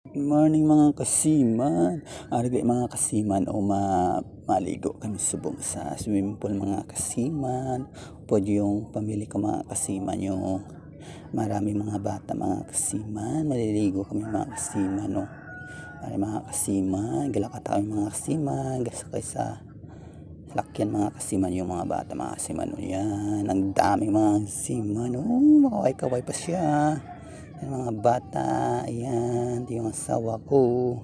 Good morning mga kasiman. Arigay mga kasiman o ma maligo kami subong sa swimming pool mga kasiman. Pod yung pamili ko mga kasiman yung marami mga bata mga kasiman. Maliligo kami mga kasiman no. Ay mga kasiman, galakata kami mga kasiman, gasakay sa lakyan mga kasiman yung mga bata mga kasiman no. Yan, ang dami mga kasiman. Oh, makaway-kaway pa siya. Yan mga bata, ayan, yung asawa ko.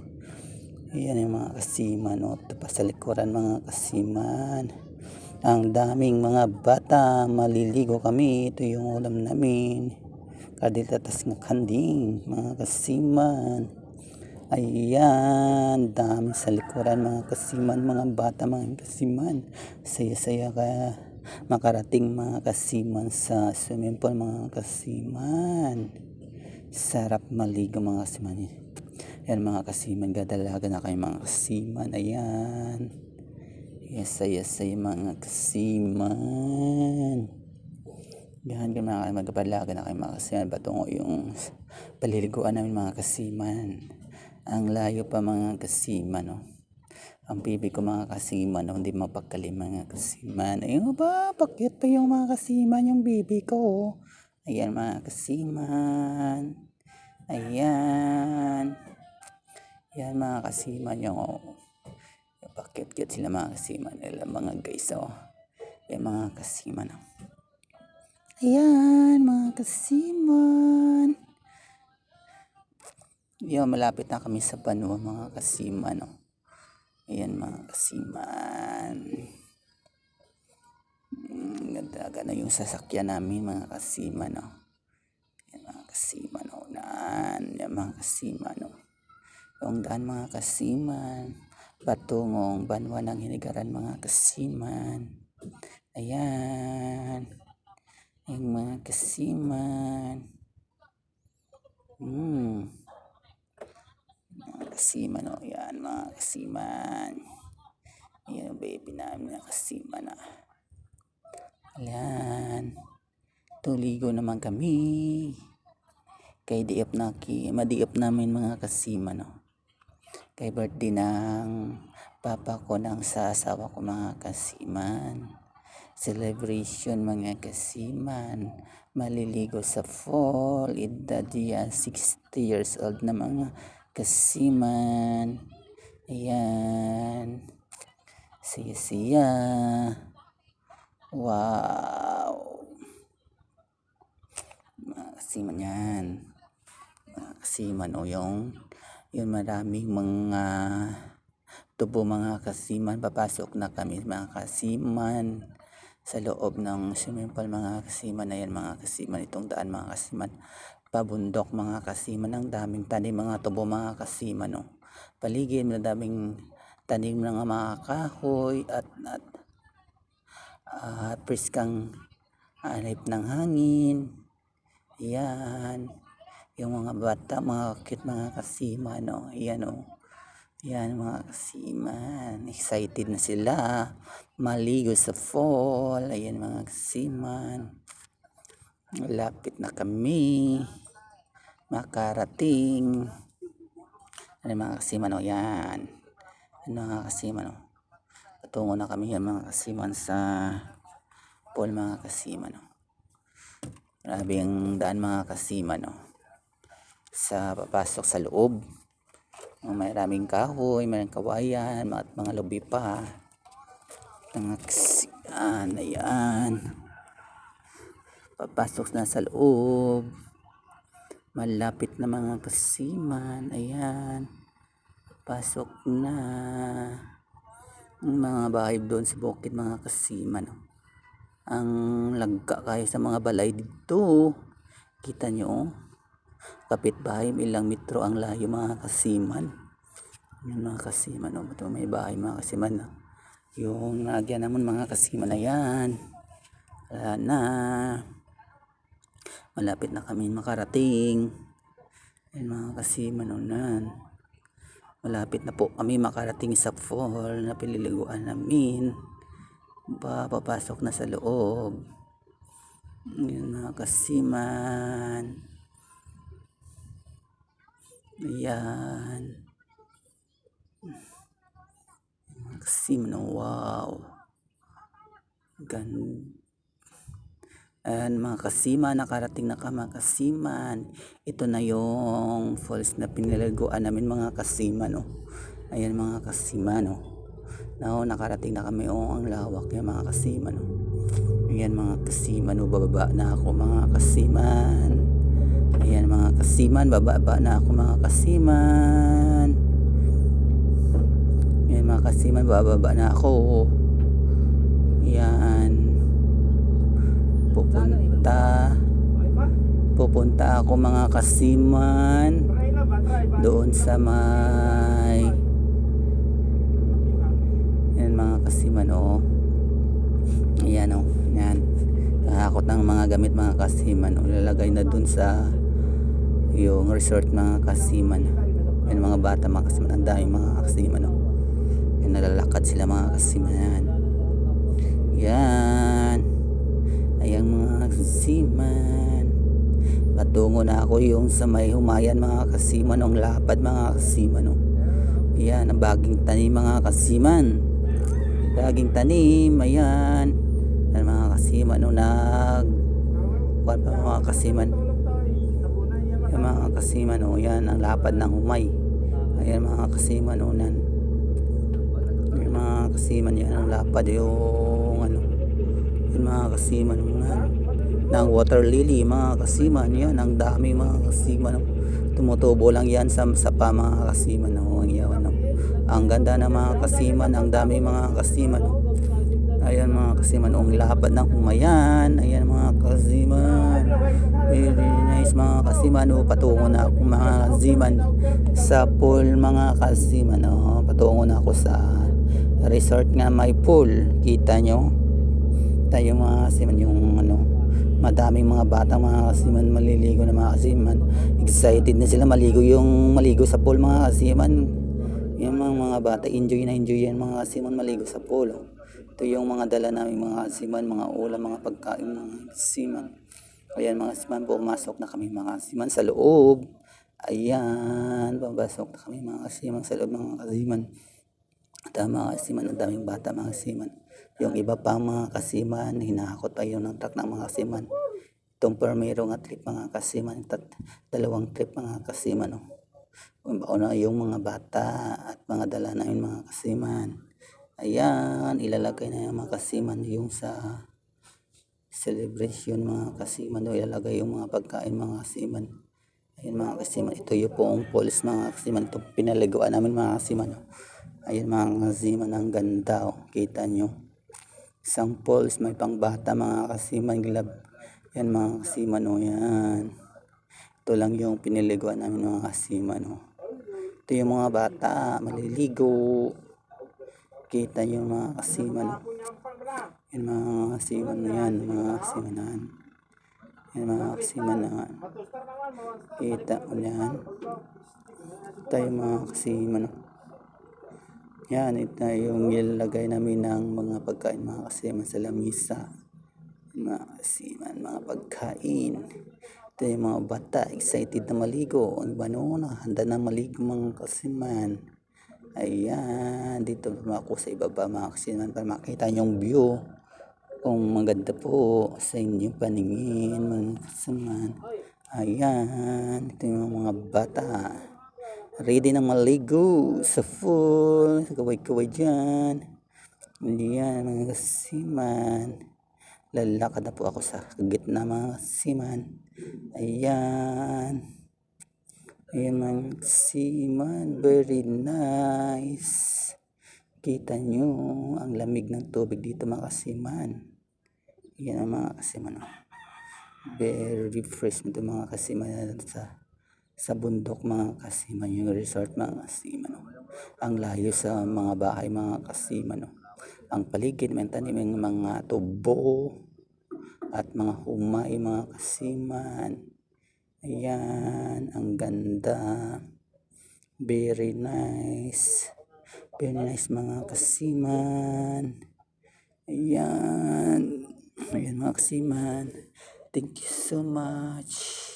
Ayan yung mga kasiman? Ito pa sa likuran mga kasiman. Ang daming mga bata, maliligo kami. Ito yung ulam namin. Kadiltatas ng kanding, mga kasiman. Ayan, dami sa likuran mga kasiman, mga bata, mga kasiman. Saya-saya ka makarating mga kasiman sa swimming pool mga kasiman. Sarap maligo mga kasiman. Yan mga kasiman, gadalaga na kayo mga kasiman. Ayan. Yes, yes, yes, mga kasiman. Yan, yung mga magpalaga na kayo mga kasiman. Patungo yung paliliguan namin mga kasiman. Ang layo pa mga kasiman, no? Ang bibi ko mga kasiman, no? hindi mapagkali mga kasiman. Ayun ba, pakit pa yung mga kasiman yung bibi ko. Ayan mga kasiman. Ayan. Yan mga kasiman yung oh. Pakit-kit sila mga kasiman. Alam mga guys oh. Yan mga kasiman oh. Ayan mga kasiman. Yan malapit na kami sa Banwa mga kasiman oh. Ayan mga kasiman. Mm, ganda na yung sasakyan namin mga kasiman oh. Yan mga kasiman yan mga kasiman oh. Yung daan mga kasiman. Patungong banwa ng hinigaran mga kasiman. Ayan. Yung mga kasiman. Hmm. Mga kasiman oh. Yan mga kasiman. Yan ang baby namin na kasiman ah. Ayan. Tuligo naman kami. Kay diop na ki, madiop namin mga kasiman no. Kay birthday ng papa ko ng sa asawa ko mga kasiman. Celebration mga kasiman. Maliligo sa fall. Edad yan 60 years old na mga kasiman. Ayan. Siya-siya. Wow. Mga kasiman yan. Kasiman o yung yun maraming mga tubo mga kasiman. Papasok na kami mga kasiman sa loob ng swimming pool mga kasiman na yan mga kasiman. Itong daan mga kasiman. Pabundok mga kasiman. Ang daming tanim mga tubo mga kasiman. No? Paligid na daming tanim ng mga kahoy at, at at priskang anip ng hangin. Yan. Yung mga bata, mga cute mga kasima, no? Yan, oh. Yan, mga kasiman. Excited na sila. Maligo sa fall. Ayan, mga kasiman. Lapit na kami. Makarating. Ano, mga kasiman, oh. Yan. Ano, mga kasiman, oh. Patungo na kami yan, mga kasiman, sa pool, mga kasiman, oh. Grabe ang daan mga kasiman no. Sa papasok sa loob. May maraming kahoy, maraming kawayan, at mga lubi pa. Mga kasiman, ayan. Papasok na sa loob. Malapit na mga kasiman, ayan. Pasok na. Mga bahay doon sa bukid mga kasiman. Ang lagka kayo sa mga balay dito kita nyo kapitbahay ilang metro ang layo mga kasiman. Yun mga kasiman oh, ito may bahay mga kasiman oh. yung nagyan naman mga kasiman na yan wala na. Malapit na kami makarating. Yun mga kasiman oh, nan. Malapit na po kami makarating sa fall na pililiguan namin. Pa, papasok na sa loob. Yun mga kasiman. Ayan. Kasiman, oh, wow. Gan Ayan mga kasiman, nakarating na ka mga kasiman. Ito na yung falls na pinalaguan namin mga kasiman. Oh. Ayan mga kasiman. Oh. Now, nakarating na kami. Oh, ang lawak yan mga kasiman. Oh. Ayan mga kasiman. Oh, bababa na ako mga kasiman. Ayan mga kasiman. Bababa na ako mga kasiman. Ayan mga kasiman. Bababa na ako. Ayan pupunta pupunta ako mga kasiman doon sa may yan mga kasiman oh ayan oh yan kahakot ng mga gamit mga kasiman oh ilalagay na doon sa yung resort mga kasiman yan mga bata mga kasiman ang dami mga kasiman oh yan nalalakad sila mga kasiman yan yan Ayan mga kasiman. Patungo na ako yung sa may humayan mga kasiman. Ang lapad mga kasiman. Oh. Ayan, ang baging tanim mga kasiman. Baging tanim. Ayan. Ayan mga kasiman. Oh, nag... Kuwan pa mga kasiman. Ayan mga kasiman. Oh, yan, ang lapad ng humay. Ayan mga kasiman. Oh, nan. Ayan mga kasiman. Yan ang lapad yung ano yung mga kasiman ng, ng water lily mga kasiman yan ang dami mga kasiman tumutubo lang yan sa sapa mga kasiman no? ang, yawan, no? ang ganda ng mga kasiman ang dami mga kasiman no? Ayan mga kasiman ang lapad ng humayan ayan mga kasiman very nice mga kasiman no? patungo na ako mga kasiman sa pool mga kasiman no? patungo na ako sa resort nga may pool kita nyo tayo mga kasiman yung ano madaming mga bata mga kasiman maliligo na mga kasiman excited na sila maligo yung maligo sa pool mga kasiman yung mga, mga bata enjoy na enjoy yan mga kasiman maligo sa pool oh. Ito yung mga dala namin mga kasiman mga ulam mga pagkain mga kasiman ayan mga kasiman pumasok na kami mga kasiman sa loob ayan papasok na kami mga kasiman sa loob mga kasiman Tama kasiman, ang daming bata mga kasiman. Yung iba pa mga kasiman, hinahakot pa yun ng truck ng mga kasiman. Itong permero nga trip mga kasiman, tat, dalawang trip mga kasiman. Oh. Baon na yung mga bata at mga dala namin mga kasiman. Ayan, ilalagay na yung mga kasiman yung sa celebration mga kasiman. O ilalagay yung mga pagkain mga kasiman. Ayan mga kasiman, ito yung poong polis mga kasiman. Ito pinaliguan namin mga kasiman. Oh. Ayan mga kasiman, ang ganda oh. Kita nyo. Isang poles, may pangbata mga kasiman. Glab. Yan mga kasiman oh, yan. Ito lang yung piniliguan namin mga kasiman oh. Ito yung mga bata, maliligo. Kita nyo mga kasiman. Yan mga kasiman na yan, mga kasimanan. Yan mga kasiman na yan. Kita mo yan. Ito yung mga kasiman. Yan, ito yung ilalagay namin ng mga pagkain mga kasiman sa lamisa. Mga kasiman, mga pagkain. Ito yung mga bata, excited na maligo. Iba noon, handa na maligo mga kasiman. Ayan, dito ako sa ibaba mga kasiman para makita yung view. Kung maganda po sa inyong paningin mga kasiman. Ayan, ito yung mga bata. Ready na maligo sa pool kaway-kaway dyan. Yan mga kasiman lalakad na po ako sa gitna mga kasiman ayan mga kasiman very nice kita nyo ang lamig ng tubig dito mga kasiman yan ang mga kasiman very fresh nito mga kasiman sa sa bundok mga kasiman yung resort mga kasiman no? ang layo sa mga bahay mga kasiman no? ang paligid may tanim ng mga tubo at mga humay mga kasiman ayan ang ganda. Very nice. Very nice mga kasiman. Ayan. Ayan mga kasiman. Thank you so much